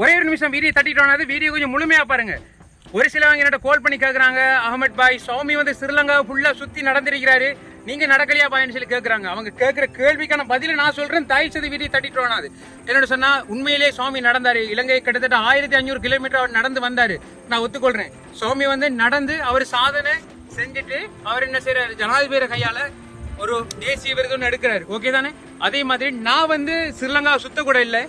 ஒரே ஒரு நிமிஷம் வீடியோ தட்டிட்டோம்னா வீடியோ கொஞ்சம் முழுமையாக பாருங்க. ஒரு சிலவங்க என்னோட கால் பண்ணி கேட்குறாங்க அகமத் பாய் சுவாமி வந்து ஸ்ரீலங்கா ஃபுல்லாக சுற்றி நடந்திருக்கிறாரு. நீங்கள் நடக்கலையா பாயின்னு சொல்லி கேட்குறாங்க அவங்க கேட்குற கேள்விக்கான பதில நான் சொல்கிறேன் தயிச்சது வீடியோ தட்டிட்டோம் அது என்னோட சொன்னால் உண்மையிலே சுவாமி நடந்தார். இலங்கை கிட்டத்தட்ட ஆயிரத்தி அஞ்சூறு கிலோமீட்டர் அவர் நடந்து வந்தார். நான் ஒத்துக்கொள்கிறேன் சுவாமி வந்து நடந்து அவர் சாதனை செஞ்சுட்டு அவர் என்ன செய்கிறார் ஜனாதிபதி கையால் ஒரு தேசிய விருதுன்னு எடுக்கிறாரு. ஓகே தானே? அதே மாதிரி நான் வந்து ஸ்ரீலங்கா சுத்த கூட இல்லை.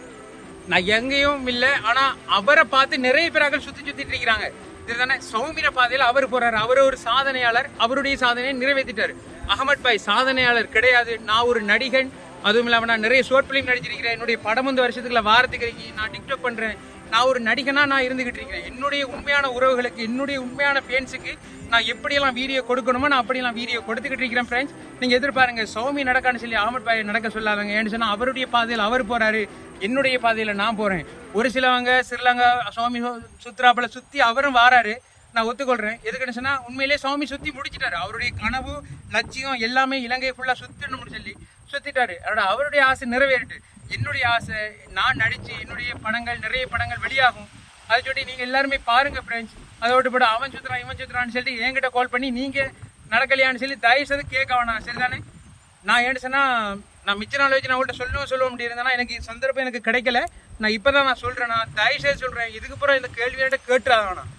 நான் எங்கேயும் இல்லை ஆனால் அவரை பார்த்து நிறைய பேராக சுத்தி சுத்திட்டு இருக்கிறாங்க. இதுதானே சௌமிர பாதையில் அவர் போறாரு. அவர் ஒரு சாதனையாளர். அவருடைய சாதனையை நிறைவேற்றிட்டாரு. அகமத் பாய் சாதனையாளர் கிடையாது. நான் ஒரு நடிகன். அதுவும் இல்லாமல் நான் நிறைய ஷோர்ட் பிலிம் நடிச்சிருக்கிறேன். என்னுடைய படம் வந்து வருஷத்துக்குள்ள வாரத்துக்கு நான் டிக்டாக் பண்றேன். நான் ஒரு நடிகனா நான் இருந்துகிட்டு இருக்கிறேன். என்னுடைய உண்மையான உறவுகளுக்கு என்னுடைய உண்மையான ஃபேன்ஸுக்கு நான் எப்படியெல்லாம் வீடியோ கொடுக்கணுமோ நான் அப்படியெல்லாம் வீடியோ கொடுத்துக்கிட்டு இருக்கிறேன் ஃப்ரெண்ட்ஸ் நீங்கள் எதிர்பாருங்க சௌமி நடக்கான்னு சொல்லி ஆமட் பாய் நடக்க சொல்லாதங்க ஏன்னு சொன்னால் அவருடைய பாதையில் அவர் போகிறாரு என்னுடைய பாதையில் நான் போகிறேன் ஒரு சிலவங்க ஸ்ரீலங்கா சுவாமி சுத்ராப்பில் சுற்றி அவரும் வாராரு. நான் ஒத்துக்கொள்கிறேன் எதுக்குன்னு சொன்னால் உண்மையிலேயே சுவாமி சுற்றி முடிச்சிட்டாரு. அவருடைய கனவு லட்சியம் எல்லாமே இலங்கை ஃபுல்லாக சுத்தணும்னு சொல்லி சுற்றிட்டாரு அதோட அவருடைய ஆசை நிறைவேறிட்டு என்னுடைய ஆசை நான் நடித்து என்னுடைய படங்கள் நிறைய படங்கள் வெளியாகும். அதை சொல்லி நீங்கள் எல்லாருமே பாருங்கள் ஃப்ரெண்ட்ஸ் அதோட போட அவன் சுத்துறான் இவன் சுத்துறான்னு சொல்லிட்டு என்கிட்ட கால் பண்ணி நீங்கள் நடக்கலையான்னு சொல்லி தயவு செய்து கேட்க வேணாம் சரிதானே? நான் ஏன்னு சொன்னா நான் மிச்ச நாள் வச்சு நான் உங்கள்கிட்ட சொல்லவும் சொல்ல முடியிருந்தேன்னா எனக்கு சந்தர்ப்பம் எனக்கு கிடைக்கல. நான் இப்பதான் நான் சொல்கிறேன் நான் தயவு செய்து சொல்கிறேன் இதுக்கப்புறம் இந்த கேள்வி என்கிட்ட கேட்டுறாத வேணாம்.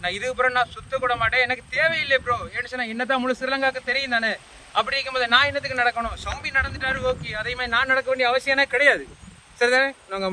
நான் இதுக்கு அப்புறம் நான் சுத்த கூட மாட்டேன். எனக்கு தேவையில்லை ப்ரோ ஏன்னு என்னதான் முழு ஸ்ரீலங்காக்கு தெரியும் தானே. அப்படி இருக்கும்போது நான் என்னத்துக்கு நடக்கணும்? சம்பி நடந்துட்டாரு ஓகே. அதே மாதிரி நான் நடக்க வேண்டிய அவசியமே கிடையாது. சரிதானே? நாங்கள்